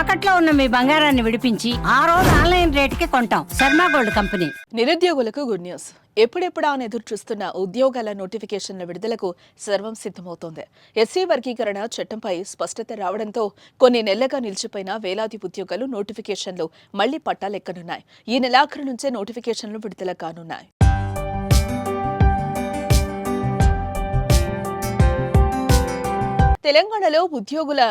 తాకట్లో ఉన్న మీ బంగారాన్ని విడిపించి ఆ రోజు ఆన్లైన్ రేటుకి కొంటాం. Sharma gold company. నిరుద్యోగులకు గుడ్ న్యూస్. ఎప్పుడెప్పుడా అని ఎదురు చూస్తున్న ఉద్యోగాల నోటిఫికేషన్ల విడుదలకు సర్వం సిద్ధమవుతోంది. ఎస్సీ వర్గీకరణ చట్టంపై స్పష్టత రావడంతో కొన్ని నెలలుగా నిలిచిపోయిన వేలాది ఉద్యోగాలు నోటిఫికేషన్లు మళ్ళీ పట్టాలెక్కనున్నాయి. ఈ నెలాఖరు నుంచే నోటిఫికేషన్లు విడుదల కానున్నాయి. తెలంగాణలో ఉద్యోగుల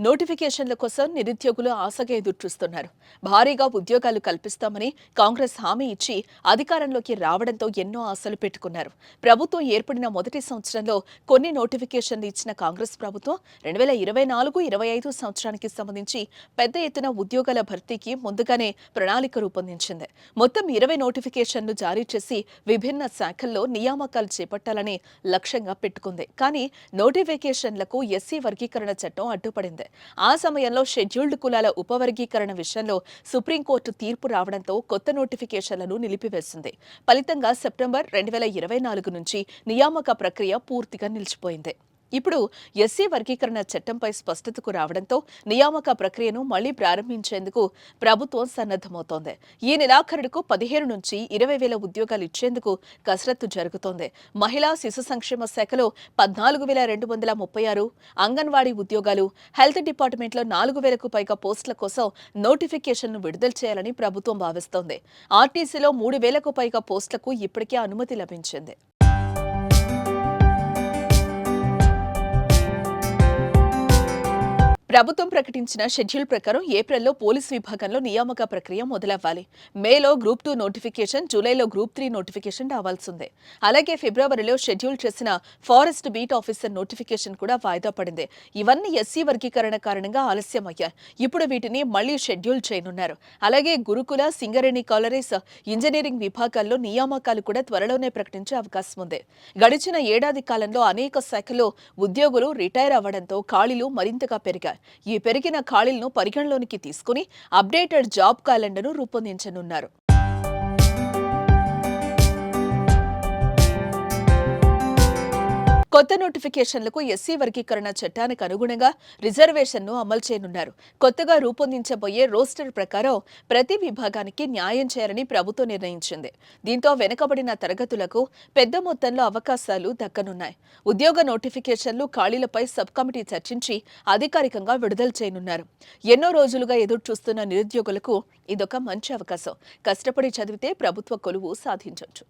నోటిఫికేషన్ల కోసం నిరుద్యోగులు ఆశగా ఎదురుచూస్తున్నారు. భారీగా ఉద్యోగాలు కల్పిస్తామని కాంగ్రెస్ హామీ ఇచ్చి అధికారంలోకి రావడంతో ఎన్నో ఆశలు పెట్టుకున్నారు. ప్రభుత్వం ఏర్పడిన మొదటి సంవత్సరంలో కొన్ని నోటిఫికేషన్లు ఇచ్చిన కాంగ్రెస్ ప్రభుత్వం రెండు వేల ఇరవై నాలుగు ఇరవై ఐదు సంవత్సరానికి సంబంధించి పెద్ద ఎత్తున ఉద్యోగాల భర్తీకి ముందుగానే ప్రణాళిక రూపొందించింది. మొత్తం ఇరవై నోటిఫికేషన్లు జారీ చేసి విభిన్న శాఖల్లో నియామకాలు చేపట్టాలని లక్ష్యంగా పెట్టుకుంది. కానీ నోటిఫికేషన్లకు ఎస్సీ వర్గీకరణ చట్టం అడ్డుపడింది. ఆ సమయంలో షెడ్యూల్డ్ కులాల ఉపవర్గీకరణ విషయంలో సుప్రీంకోర్టు తీర్పు రావడంతో కొత్త నోటిఫికేషన్లను నిలిపివేసింది. ఫలితంగా సెప్టెంబర్ రెండు వేల ఇరవై నాలుగు నుంచి నియామక ప్రక్రియ పూర్తిగా నిలిచిపోయింది. ఇప్పుడు ఎస్సీ వర్గీకరణ చట్టంపై స్పష్టతకు రావడంతో నియామక ప్రక్రియను మళ్ళీ ప్రారంభించేందుకు ప్రభుత్వం సన్నద్దమవుతోంది ఈ నెలాఖరుడుకు పదిహేను నుంచి ఇరవై వేల ఉద్యోగాలు ఇచ్చేందుకు కసరత్తు జరుగుతోంది. మహిళా శిశు సంక్షేమ శాఖలో పద్నాలుగు వేల రెండు వందల ముప్పై ఆరు అంగన్వాడీ ఉద్యోగాలు హెల్త్ డిపార్ట్మెంట్లో నాలుగు వేలకు పైగా పోస్టుల కోసం నోటిఫికేషన్ను విడుదల చేయాలని ప్రభుత్వం భావిస్తోంది. ఆర్టీసీలో మూడు వేలకు పైగా పోస్టులకు ఇప్పటికే అనుమతి లభించింది. ప్రభుత్వం ప్రకటించిన షెడ్యూల్ ప్రకారం ఏప్రిల్లో పోలీస్ విభాగంలో నియామక ప్రక్రియ మొదలవ్వాలి. మేలో గ్రూప్ టూ నోటిఫికేషన్ జూలైలో గ్రూప్ త్రీ నోటిఫికేషన్ రావాల్సిందే. అలాగే ఫిబ్రవరిలో షెడ్యూల్ చేసిన ఫారెస్ట్ బీట్ ఆఫీసర్ నోటిఫికేషన్ కూడా వాయిదా పడింది. ఇవన్నీ ఎస్సీ వర్గీకరణ కారణంగా ఆలస్యమయ్యాయి. ఇప్పుడు వీటిని మళ్ళీ షెడ్యూల్ చేయనున్నారు. అలాగే గురుకుల సింగరేణి కాలరీస్ ఇంజనీరింగ్ విభాగాల్లో నియామకాలు కూడా త్వరలోనే ప్రకటించే అవకాశం ఉంది. గడిచిన ఏడాది కాలంలో అనేక శాఖలో ఉద్యోగులు రిటైర్ అవ్వడంతో ఖాళీలు మరింతగా పెరిగాయి. ఈ పెరిగిన ఖాళీలను పరిగణలోనికి తీసుకుని అప్డేటెడ్ జాబ్ క్యాలెండర్ను రూపొందించనున్నారు. కొత్త నోటిఫికేషన్లకు ఎస్సీ వర్గీకరణ చట్టానికి అనుగుణంగా రిజర్వేషన్ను అమలు చేయనున్నారు. కొత్తగా రూపొందించబోయే రోస్టర్ ప్రకారం ప్రతి విభాగానికి న్యాయం చేయాలని ప్రభుత్వం నిర్ణయించింది. దీంతో వెనుకబడిన తరగతులకు పెద్ద మొత్తంలో అవకాశాలు దక్కనున్నాయి. ఉద్యోగ నోటిఫికేషన్లు ఖాళీలపై సబ్ కమిటీ చర్చించి అధికారికంగా విడుదల చేయనున్నారు. ఎన్నో రోజులుగా ఎదురు చూస్తున్న నిరుద్యోగులకు ఇదొక మంచి అవకాశం. కష్టపడి చదివితే ప్రభుత్వ కొలువు సాధించవచ్చు